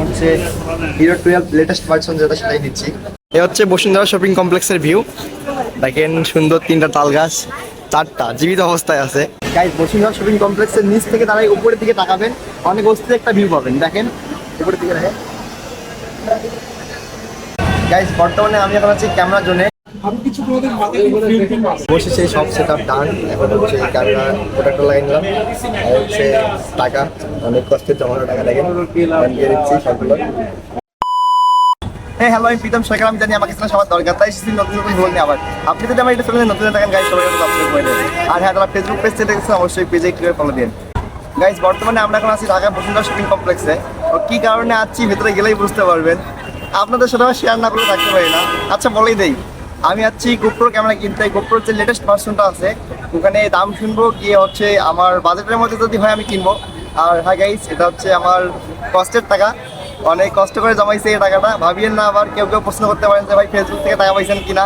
হচ্ছে hero twelve latest version যেটা সেটাই নিচ্ছি এ হচ্ছে বসুন্ধরা শপিং কমপ্লেক্সের ভিউ দেখেন সুন্দর তিনটা তাল গাছ চারটা জীবিত অবস্থায় আছে। গাইজ বসুন্ধরা শপিং কমপ্লেক্সের নিচ থেকে দাঁড়াই উপরের দিকে তাকাবেন অনেক অস্থির একটা ভিউ পাবেন। দেখেন উপরের দিকে দেখেন। গাইজ বর্তমানে আমি এখন আছি ক্যামেরা জোনে। আমি কিছু তোমাদের মাথায় বসে সেই সব সেট আপ ডান এখন হচ্ছে ক্যামেরা প্রোডাক্টটা লাগিয়ে নিলাম। আর হচ্ছে টাকা অনেক কষ্টের জমানো টাকা দিয়ে দিচ্ছি সবগুলো। হ্যাঁ হ্যালো আমি প্রীতম সরকার আমি জানি আমাকে ছিল সবার দরকার তাই এসেছি নতুন নতুন আবার। আপনি যদি আমার এটা চ্যানেলে নতুন থাকেন গাইজ সবাই সাবস্ক্রাইব করে দেবেন আর হ্যাঁ তারা ফেসবুক পেজ থেকে দেখছেন অবশ্যই পেজে একটু ফলো দিন। গাইজ বর্তমানে আমরা এখন আছি ঢাকা বসুন্ধরা শপিং কমপ্লেক্সে ও কি কারণে আছি ভেতরে গেলেই বুঝতে পারবেন। আপনাদের সাথে শেয়ার না করে থাকতে পারি না। আচ্ছা বলেই দেই। আমি আছি গোপ্রো ক্যামেরা কিনতে। গোপ্রোর যে লেটেস্ট ভার্সনটা আছে, ওখানে দাম শুনব গিয়ে হচ্ছে আমার বাজেটের মধ্যে যদি হয় আমি কিনবো। আর হ্যাঁ গাইস এটা হচ্ছে আমার কষ্টের টাকা। অনেক কষ্ট করে জমাইছে এই টাকাটা। ভাবিয়েন না আবার কেউ কেউ প্রশ্ন করতে পারেন যে, ভাই ফেসবুক থেকে টাকা পাইছেন কিনা?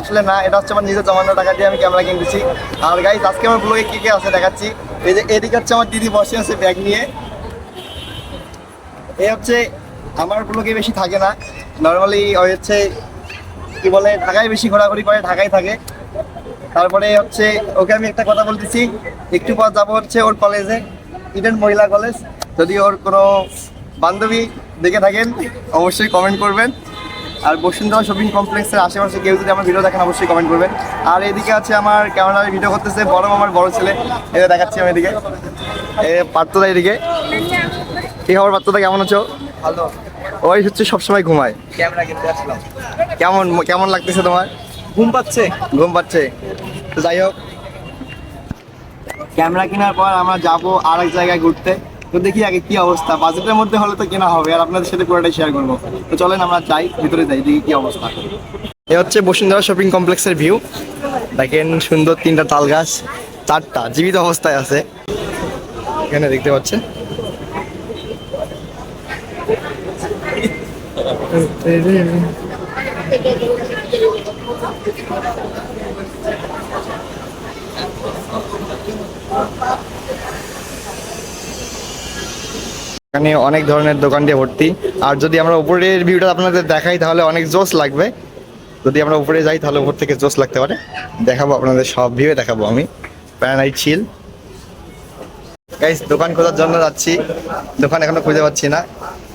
আসলে না, এটা হচ্ছে আমার নিজের জমানো টাকা দিয়ে আমি ক্যামেরা কিনতেছি। আর গাইস আজকে আমার ব্লগে কি কি আছে দেখাচ্ছি। এই যে, এদিকে হচ্ছে আমার দিদি বসে আছে ব্যাগ নিয়ে। এই হচ্ছে, আমার ব্লগে বেশি থাকে না। নর্মালি ওই হচ্ছে কি বলে, ঢাকায় বেশি ঘোরাঘুরি করে, ঢাকায় থাকে। তারপরে হচ্ছে, ওকে আমি একটা কথা বলতেছি, একটু পর যাব হচ্ছে ওর কলেজে ইডেন মহিলা কলেজ যদি ওর কোনো বান্ধবী দেখে থাকেন, অবশ্যই কমেন্ট করবেন। আর বসুন্ধরা শপিং কমপ্লেক্সের আশেপাশে কেউ যদি আমার ভিডিও দেখেন, অবশ্যই কমেন্ট করবেন। আর এদিকে আছে আমার ক্যামেরায় ভিডিও করতেছে, বড় আমার বড় ছেলে। এটা দেখাচ্ছি আমি এদিকে। এ, পার্থদা এদিকে। কি খবর পার্থদা, কেমন আছো? ভালো। ওই হচ্ছে সবসময় ঘুমায়। ক্যামেরা কিনতে আসলাম কেমন কেমন লাগতেছে তোমার? ঘুম পাচ্ছে। ঘুম পাচ্ছে। তো যাই হোক। ক্যামেরা কেনার পর আমরা যাব আর এক জায়গায় ঘুরতে। তো দেখি আগে কি অবস্থা। বাজেটের মধ্যে হলে তো কেনা হবে আর আপনাদের সাথে পুরোটাই শেয়ার করব। তো চলেন আমরা যাই ভিতরে যাই দেখি কি অবস্থা। এ হচ্ছে বসুন্ধরা শপিং কমপ্লেক্সের ভিউ দেখেন সুন্দর তিনটা তাল গাছ চারটা জীবিত অবস্থায় আছে। এখানে দেখতে পাচ্ছেন। এখানে অনেক ধরনের দোকান দিয়ে ভর্তি। আর যদি আমরা উপরের ভিউটা আপনাদের দেখাই, তাহলে অনেক জোস লাগবে। যদি আমরা উপরে যাই, তাহলে উপর থেকে জোস লাগতে পারে। দেখাবো আপনাদের সব ভিউ দেখাবো আমি। প্যারানাইট গাইস দোকান খোঁজার জন্য যাচ্ছি। দোকান এখনও খুঁজে পাচ্ছি না।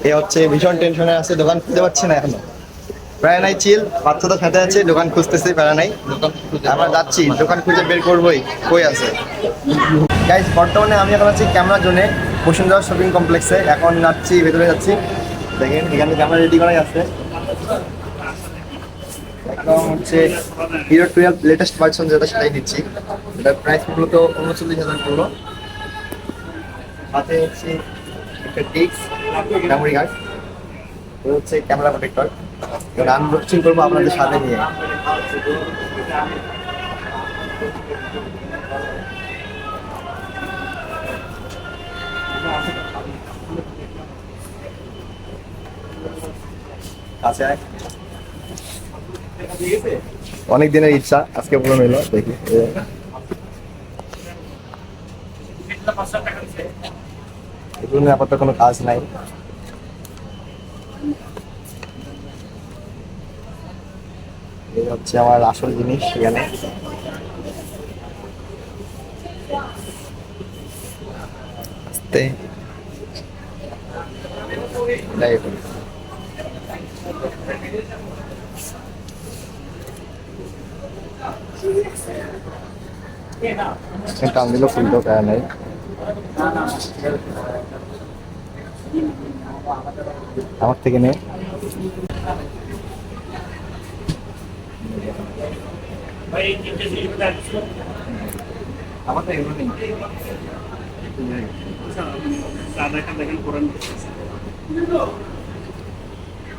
এ হচ্ছে ভীষণ টেনশনে আছে, দোকান খুঁজে পাচ্ছি না এখনও। প্যারানাই চিল বাচ্চাদের সাথে আছে, দোকান খুঁজতেছে প্যারানাই আমরা যাচ্ছি, দোকান খুঁজে বের করবোই, কই আছে? গাইস বর্তমানে আমি এখন আছি ক্যামেরা জোনে বসুন্ধরা শপিং কমপ্লেক্সে এখন যাচ্ছি, ভেতরে যাচ্ছি। দেখেন, এখানে ক্যামেরা রেডি করাই আছে। একদম হচ্ছে হিরো টুয়েলভ লেটেস্ট ভার্সন যেটা সেটাই নিচ্ছি এটার প্রাইস মূলত উনচল্লিশ হাজার পড়ল সাথে হচ্ছে একটা ডিক্স মেমোরি কার্ড ও হচ্ছে ক্যামেরা প্রোটেক্টর এবার আনবক্সিং করব আপনাদের সাথে নিয়ে। অনেক দিনের ইচ্ছা, আজকে পূরণ হইল, দেখি। এগুলো নিয়ে আপাতত কোনো কাজ নাই। এই হচ্ছে আমার আসল জিনিস এখানে। আস্তে। টান দিলেও খুলতেও পারে নাই। আমার থেকে নে। আমার তো এগুলো নেই।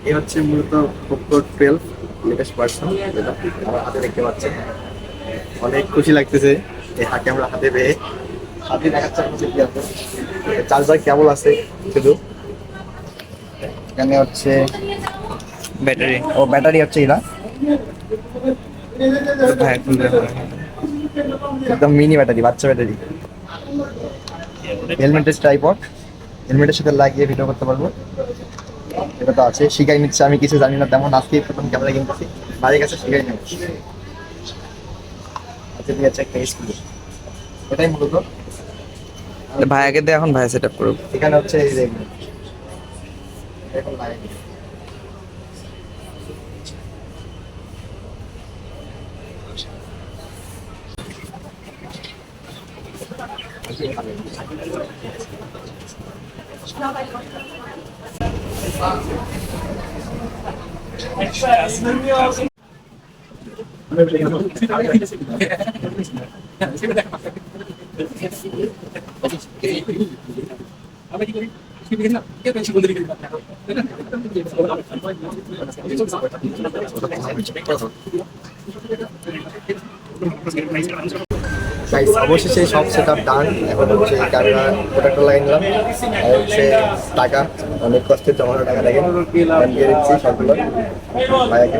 এই হচ্ছে মূলত পোকো টুয়েলভ লেটেস্ট ভার্সন যেটা আমার হাতে দেখতে পাচ্ছেন। অনেক খুশি লাগতেছে। এই হাতে আমরা হাতে পেয়ে। হাতে দেখাচ্ছে আপনার কি আছে। চার্জার কেবল আছে শুধু। এখানে হচ্ছে ব্যাটারি। ও ব্যাটারি হচ্ছে ভাই খুলবে একদম মিনি ব্যাটারি বাচ্চা ব্যাটারি। হেলমেটের ট্রাইপড হেলমেটের সাথে লাগিয়ে ভিডিও করতে পারব। এটা তো আছে শিখাই নিচ্ছে আমি কিছু জানি না তেমন আজকে প্রথম ক্যামেরা কিনতেছি বাড়ির কাছে শিখাই নেব আচ্ছা ঠিক আছে একটা স্কুল এটাই মূলত। ভাইয়াকে দিয়ে এখন ভাই সেট আপ করব এখানে হচ্ছে এই যে এখন Guys, অবশেষে সব সেট আপ ডান এখন হচ্ছে ক্যামেরা প্রোডাক্টটা লাগিয়ে নিলাম আর হচ্ছে টাকা অনেক কষ্টের জমানো টাকা লাগে দিয়ে দিচ্ছি সবগুলো। ভাইয়াকে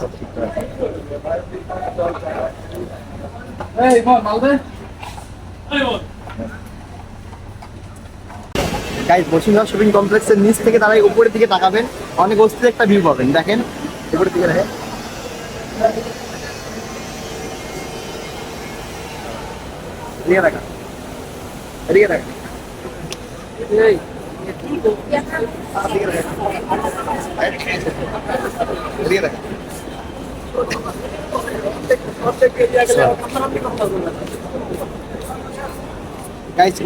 সব ঠিকঠাক আছে। গাইজ বসুন্ধরা শপিং কমপ্লেক্সের নিচ থেকে তারা এই উপরের দিকে তাকাবেন। অনেক অস্থির একটা ভিউ পাবেন দেখেন। উপরের দিকে দেখেন। এদিকে দেখা এদিকে দেখা দেখা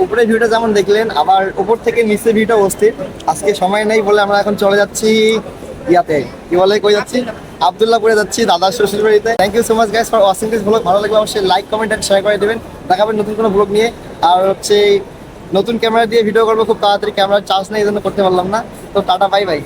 উপরে ভিউটা যেমন দেখলেন, আবার উপর থেকে নিচে ভিউটা অস্থির। আজকে সময় নেই বলে আমরা এখন চলে যাচ্ছি ইয়াতে। কি বলে, কই যাচ্ছি? আবদুল্লাপুরে যাচ্ছি, দাদার শ্বশুর বাড়িতে thank you so much guys for watching this blog ভালো লাগলে অবশ্যই লাইক কমেন্ট এন্ড শেয়ার করে দেবেন। দেখাবেন নতুন কোনো ব্লগ নিয়ে। আর হচ্ছে নতুন ক্যামেরা দিয়ে ভিডিও করব, খুব তাড়াতাড়ি ক্যামেরার চার্জ নেই, এই জন্য করতে পারলাম না। তো টাটা বাই বাই